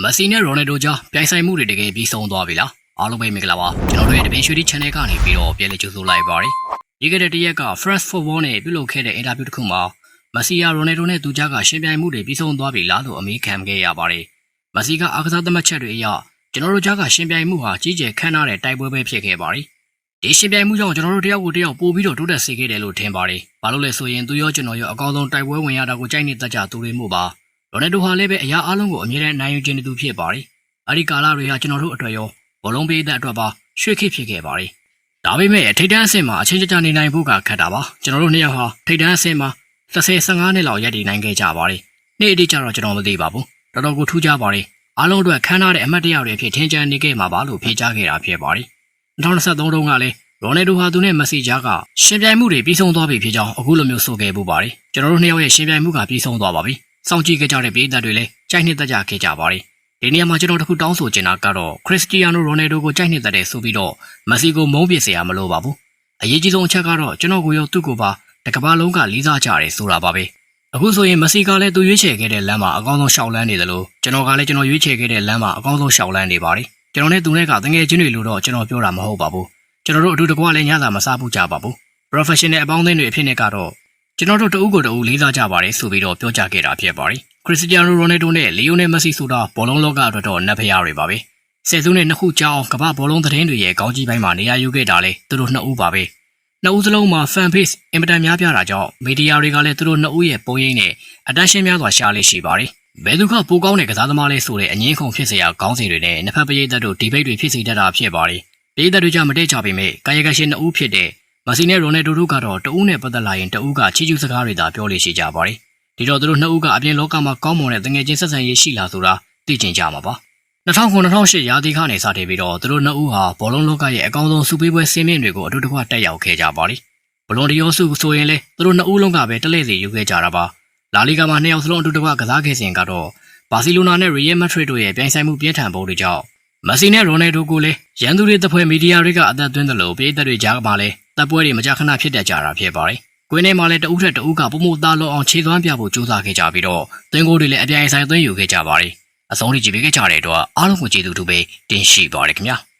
မက်ဆီနဲ့ရိုနယ်ဒိုကြားပြိုင်ဆိုင်မှုတွေတကယ်ပြီးဆုံးသွားပြီလားအားလုံးပဲမင်္ဂလာပါကျွန်တော်တို့ရဲ့တပင်းရွှေဒီ channel ကနေပြီးတော့ပြန်လည်ကြိုဆိုလိုက်ပါရစေဒီကနေ့တရက်က Fresh Football နဲ့ပြုလုပ်ခဲ့တဲ့အင်တာဗျူးတစ်ခုမှာမက်ဆီယာရိုနယ်ဒိုနဲ့သူကြားကရှင်ပြိုင်မှုတွေပြီးဆုံးသွားပြီလားလို့အမေးခံခဲ့ရပါတယ်မက်ဆီကအားကစားသမားချက်တွေအရကျွန်တော်တို့ကြားကရှင်ပြိုင်မှုဟာကြီးကျယ်ခမ်းနားတဲ့တိုက်ပွဲပဲဖြစ်ခဲ့ပါတယ်ဒီရှင်ပြိုင်မှုကြောင့်ကျွန်တော်တို့တယောက်ကိုတယောက်ပို့ပြီးတော့တိုးတက်စေခဲ့တယ်လို့ထင်ပါတယ်ဘာလို့လဲဆိုရင်သူရောကျွန်တော်ရောအကောင်းဆုံးတိုက်ပွဲဝင်ရတာကိုကြိုက်နေတတ်ကြသူတွေမှုပါ ရိုနယ်ဒိုဟာလည်းပဲအရာအလုံးကိုအမြဲတမ်းနိုင်ယူခြင်းသူဖြစ်ပါတယ်။အဲဒီကာလတွေဟာကျွန်တော်တို့အတွက်ရောဘောလုံးပေးတဲ့အတွက်ပါရွှေခေတ်ဖြစ်ခဲ့ပါတယ်။ဒါပေမဲ့ထိတ်တန်းအဆင့်မှာအချင်းချင်းနေနိုင်ဖို့ကခက်တာပါ။ကျွန်တော်တို့နှစ်ယောက်ဟာထိတ်တန်းအဆင့်မှာ30-15နှစ်လောက်ရပ်တည်နိုင်ခဲ့ကြပါတယ်။နေ့အတိကျတော့ကျွန်တော်မသိပါဘူး။တော်တော်ကိုထူးခြားပါတယ်။အားလုံးအတွက်ခမ်းနားတဲ့အမတ်တရတွေဖြစ်ထင်ကြနေခဲ့မှာပါလို့ဖြေကြားခဲ့တာဖြစ်ပါတယ်။2023တုန်းကလည်းရိုနယ်ဒိုဟာသူနဲ့မက်ဆီဂျာကရှင်ပြိုင်မှုတွေပြီးဆုံးသွားပြီဖြစ်ကြောင်းအခုလိုမျိုးဆိုခဲ့ပူပါတယ်။ကျွန်တော်တို့နှစ်ယောက်ရဲ့ရှင်ပြိုင်မှုကပြီးဆုံးသွားပါပြီ။ စောင့်ကြည့်ခဲ့ကြတဲ့ပြည်သက်တွေလည်းကြိုက်နှစ်သက်ကြခဲ့ကြပါတယ်။ဒီနေရာမှာကျွန်တော်တခုတောင်းဆိုချင်တာကတော့ခရစ္စတီယာနိုရိုနယ်ဒိုကိုကြိုက်နှစ်သက်တယ်ဆိုပြီးတော့မက်ဆီကိုမုန်းပစ်เสียရမလို့ပါဘူး။အရေးကြီးဆုံးအချက်ကတော့ကျွန်တော်ကိုရောသူ့ကိုပါတကဘာလုံးကလေးစားကြတယ်ဆိုတာပါပဲ။အခုဆိုရင်မက်ဆီကလည်းသူရွေးချယ်ခဲ့တဲ့လမ်းမှာအကောင်းဆုံးရှောက်လန်းနေတယ်လို့ကျွန်တော်ကလည်းကျွန်တော်ရွေးချယ်ခဲ့တဲ့လမ်းမှာအကောင်းဆုံးရှောက်လန်းနေပါတယ်။ကျွန်တော်နဲ့သူနဲ့ကတငယ်ချင်းတွေလို့တော့ကျွန်တော်ပြောတာမဟုတ်ပါဘူး။ကျွန်တော်တို့အတူတကွလည်းညသာမစားဘူးကြပါဘူး။ professional အပေါင်းအသင်းတွေအဖြစ်နဲ့ကတော့ ကျွန်တော်တို့တဦးကိုတဦးလေးစားကြပါတယ်ဆိုပြီးတော့ပြောကြားခဲ့တာဖြစ်ပါတယ်။ခရစ္စတီယာနိုရိုနယ်ဒိုနဲ့လီယိုနယ်မက်ဆီဆိုတာဘောလုံးလောကအတွက်တော့နတ်ဖျားတွေပါပဲ။ဆယ်စုနှစ်နှစ်ခုကြာအောင်ကမ္ဘာဘောလုံးသတင်းတွေရဲ့ခေါင်းကြီးပိုင်းမှာနေရာယူခဲ့တာလေသူတို့နှစ်ဦးပါပဲ။နှစ်ဦးစလုံးမှာ fan base အင်မတန်များပြားတာကြောင့်မီဒီယာတွေကလည်းသူတို့နှစ်ဦးရဲ့ပုံရိပ်နဲ့အတက်ရှင်များစွာရှားလေးရှိပါတယ်။ဘယ်သူကပိုကောင်းတဲ့ကစားသမားလဲဆိုတဲ့အငင်းခုန်ဖြစ်စရာခေါင်းစဉ်တွေနဲ့နှစ်ဖက်ပရိသတ်တို့ဒီဘိတ်တွေဖြစ်စေတတ်တာဖြစ်ပါတယ်။ပရိသတ်တွေကြမတည့်ကြပေမဲ့ကာယကရှင်နှစ်ဦးဖြစ်တဲ့ မက်ဆီနဲ့ရိုနယ်ဒိုတို့ကတော့တဦးနဲ့ပတ်သက်လာရင်တဦးကချီးကျူးစကားတွေသာပြောလို့ရှိကြပါတယ်။ဒီတော့သူတို့နှစ်ဦးကအပြင်လောကမှာကောင်းမွန်တဲ့တငယ်ချင်းဆက်ဆံရေးရှိလာဆိုတာသိကျင်ကြမှာပါ။2009-2008ရာသီကနေစတင်ပြီးတော့သူတို့နှစ်ဦးဟာဘောလုံးလောကရဲ့အကောင်းဆုံးစုပေးပွဲဆင်းမြင့်တွေကိုအတူတကွတက်ရောက်ခဲ့ကြပါတယ်။ဘလွန်ဒီယိုစုဆိုရင်လေသူတို့နှစ်ဦးလုံးကပဲတလဲစီယူခဲ့ကြတာပါ။လာလီဂါမှာနှစ်ယောက်စလုံးအတူတကွကစားခဲ့စဉ်ကတော့ဘာစီလိုနာနဲ့ရီယယ်မက်ဒရစ်တို့ရဲ့ပြိုင်ဆိုင်မှုပြင်းထန်ပုံတွေကြောင့်မက်ဆီနဲ့ရိုနယ်ဒိုကိုလည်းရန်သူတွေတပွဲမီဒီယာတွေကအသက်သွင်းတယ်လို့ပြည်သက်တွေကြားမှာလည်း တပ်ပွဲတွေမကြာခဏဖြစ်တတ်ကြတာဖြစ်ပါတယ်။ကွင်းထဲမှာလည်းတဦးထက်တဦးကပုံမသားလုံးအောင်ခြေသွမ်းပြဖို့ကြိုးစားခဲ့ကြပြီးတော့သွင်းကိုတွေလည်းအပြိုင်ဆိုင်သွင်းယူခဲ့ကြပါတယ်။အဆုံးထိကြည့်ပေးခဲ့ကြတဲ့အတွက်အားလုံးကိုကျေးဇူးတူပဲတင်ရှိပါတယ်ခင်ဗျာ။